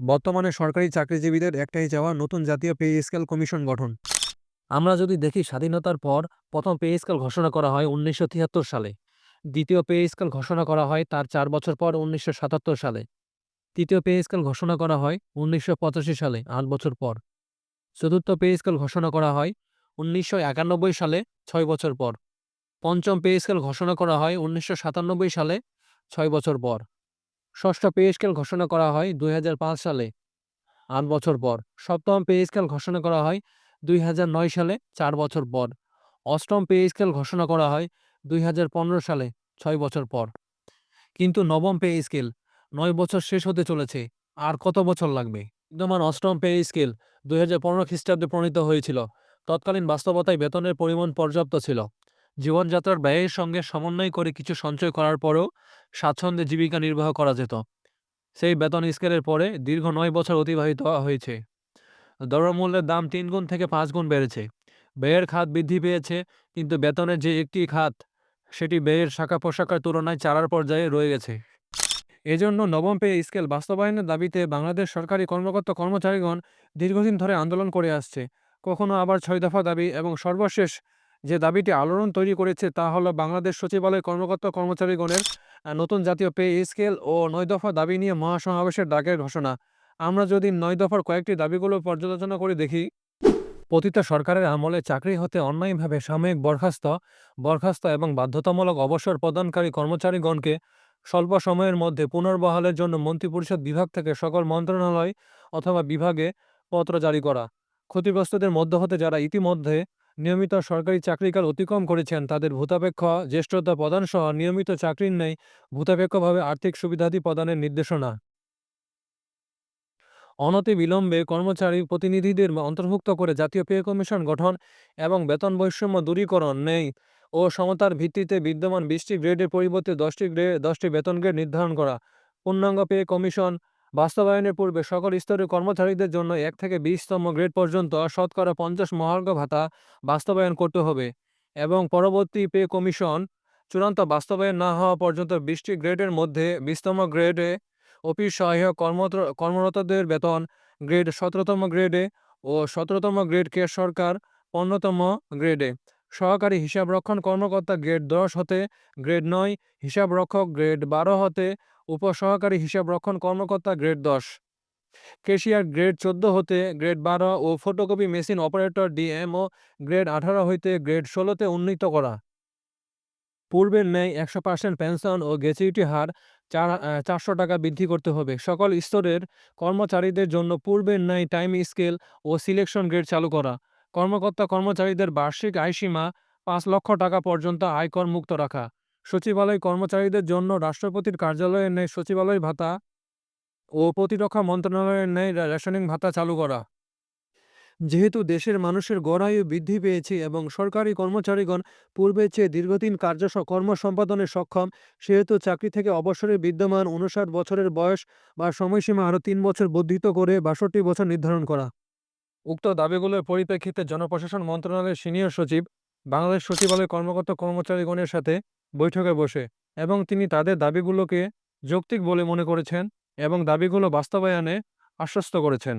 বর্তমানে সরকারি চাকরিজীবীদের একটাই চাওয়া নতুন জাতীয় পে স্কেল কমিশন গঠন। আমরা যদি দেখি স্বাধীনতার পর প্রথম পে স্কেল ঘোষণা করা হয় উনিশশো তিয়াত্তর সালে। দ্বিতীয় পে স্কেল ঘোষণা করা হয় তার চার বছর পর উনিশশো সাতাত্তর সালে। তৃতীয় পে স্কেল ঘোষণা করা হয় উনিশশো পঁচাশি সালে, আট বছর পর। চতুর্থ পে স্কেল ঘোষণা করা হয় উনিশশো একানব্বই সালে, ছয় বছর পর। পঞ্চম পে স্কেল ঘোষণা করা হয় উনিশশো সাতানব্বই সালে, ছয় বছর পর। ষষ্ঠ পে স্কেল ঘোষণা করা হয় দুই হাজার পাঁচ সালে। আট বছর পর। সপ্তম পে স্কেল ঘোষণা করা হয় দুই নয় সালে, চার বছর পর। অষ্টম পে স্কেল ঘোষণা করা হয় দুই হাজার পনেরো সালে, ছয় বছর পর। কিন্তু নবম পে স্কেল নয় বছর শেষ হতে চলেছে। আর কত বছর লাগবে? বিদ্যমান অষ্টম পে স্কেল দুই হাজার পনেরো খ্রিস্টাব্দে প্রণীত হয়েছিল। তৎকালীন বাস্তবতায় বেতনের পরিমাণ পর্যাপ্ত ছিল। জীবনযাত্রার ব্যয়ের সঙ্গে সমন্বয় করে কিছু সঞ্চয় করার পরেও স্বাচ্ছন্দ্যে জীবিকা নির্বাহ করা যেত। সেই বেতন স্কেলের পরে দীর্ঘ নয় বছর অতিবাহিত হয়েছে। দ্রব্যমূল্যের দাম তিন গুণ থেকে পাঁচ গুণ বেড়েছে। ব্যয়ের খাত বৃদ্ধি পেয়েছে, কিন্তু বেতনের যে একটি খাত, সেটি ব্যয়ের শাখা পোশাকার তুলনায় চারার পর্যায়ে রয়ে গেছে। এজন্য নবম পে স্কেল বাস্তবায়নের দাবিতে বাংলাদেশ সরকারি কর্মকর্তা কর্মচারীগণ দীর্ঘদিন ধরে আন্দোলন করে আসছে। কখনো আবার ছয় দফা দাবি এবং সর্বশেষ যে দাবিটি আলোড়ন তৈরি করেছে তা হলো বাংলাদেশ সচিবালয় কর্মকর্তা কর্মচারীগণের নতুন জাতীয় পে স্কেল ও নয় দফা দাবি নিয়ে মহাসমাবেশের ডাকের ঘোষণা। আমরা যদি নয় দফার কয়েকটি দাবিগুলো পর্যালোচনা করে দেখি। পতিত সরকারের আমলে চাকরি হতে অন্যায়ভাবে সাময়িক বরখাস্ত বরখাস্ত এবং বাধ্যতামূলক অবসর প্রদানকারী কর্মচারীগণকে স্বল্প সময়ের মধ্যে পুনর্বহালের জন্য মন্ত্রিপরিষদ বিভাগ থেকে সকল মন্ত্রণালয় অথবা বিভাগে পত্র জারি করা। ক্ষতিগ্রস্তদের মধ্য হতে যারা ইতিমধ্যে নিয়মিত সরকারি চাকরিকাল অতিক্রম করেছেন তাদের ভূতাপেক্ষ জ্যেষ্ঠতা প্রদানসহ নিয়মিত চাকরির নেই ভূতাপেক্ষভাবে আর্থিক সুবিধাদি প্রদানের নির্দেশনা। অনতি বিলম্বে কর্মচারী প্রতিনিধিদের অন্তর্ভুক্ত করে জাতীয় পে কমিশন গঠন এবং বেতন বৈষম্য দূরীকরণ নেই ও সমতার ভিত্তিতে বিদ্যমান বিশটি গ্রেডের পরিবর্তে দশটি গ্রেড দশটি বেতন গ্রেড নির্ধারণ করা। পূর্ণাঙ্গ পে কমিশন বাস্তবায়নের পূর্বে সকল স্তরের কর্মচারীদের জন্য এক থেকে বিশতম গ্রেড পর্যন্ত শতকরা পঞ্চাশ মহার্ঘ ভাতা বাস্তবায়ন করতে হবে এবং পরবর্তী পে কমিশন চূড়ান্ত বাস্তবায়ন না হওয়া পর্যন্ত বিশটি গ্রেডের মধ্যে বিশতম গ্রেডে অফিস সহায়ক কর্মরত কর্মরতদের বেতন, গ্রেড সতেরোতম গ্রেডে ও সতেরোতম গ্রেডকে সরকার পনেরোতম গ্রেডে। সহকারী হিসাবরক্ষণ কর্মকর্তা গ্রেড দশ হতে গ্রেড নয় হিসাবরক্ষক গ্রেড বারো হতে উপসহকারী হিসাবরক্ষণ কর্মকর্তা গ্রেড দশ। কেশিয়ার গ্রেড চোদ্দ হতে গ্রেড বারো ও photocopy machine operator DMO grade আঠারো হইতে গ্রেড ষোলোতে উন্নীত করা। পূর্বের ন্যায় একশো পার্সেন্ট পেনশন ও গ্র্যাচুইটি হার চার চারশো টাকা বৃদ্ধি করতে হবে। সকল স্তরের কর্মচারীদের জন্য পূর্বের ন্যায় টাইম স্কেল ও সিলেকশন গ্রেড চালু করা। কর্মকর্তা কর্মচারীদের বার্ষিক আয়সীমা পাঁচ লক্ষ টাকা পর্যন্ত আয়কর মুক্ত রাখা। সচিবালয় কর্মচারীদের জন্য রাষ্ট্রপতির কার্যালয়ের ন্যায় সচিবালয় ভাতা ও প্রতিরক্ষা মন্ত্রণালয়ের ন্যায় রেশনিং ভাতা চালু করা। যেহেতু দেশের মানুষের গড়ায়ু বৃদ্ধি পেয়েছে এবং সরকারি কর্মচারীগণ পূর্বের চেয়ে দীর্ঘদিন কার্য কর্ম সম্পাদনে সক্ষম, সেহেতু চাকরি থেকে অবসরে বিদ্যমান উনষাট বছরের বয়স বা সময়সীমা আরও তিন বছর বর্ধিত করে বাষট্টি বছর নির্ধারণ করা। উক্ত দাবিগুলোর পরিপ্রেক্ষিতে জনপ্রশাসন মন্ত্রণালয়ের সিনিয়র সচিব, বাংলাদেশ সচিবালয় কর্মকর্তা কর্মচারীগণের সাথে বৈঠকে বসে এবং তিনি তাদের দাবিগুলোকে যৌক্তিক বলে মনে করেছেন এবং দাবিগুলো বাস্তবায়নে আশ্বস্ত করেছেন।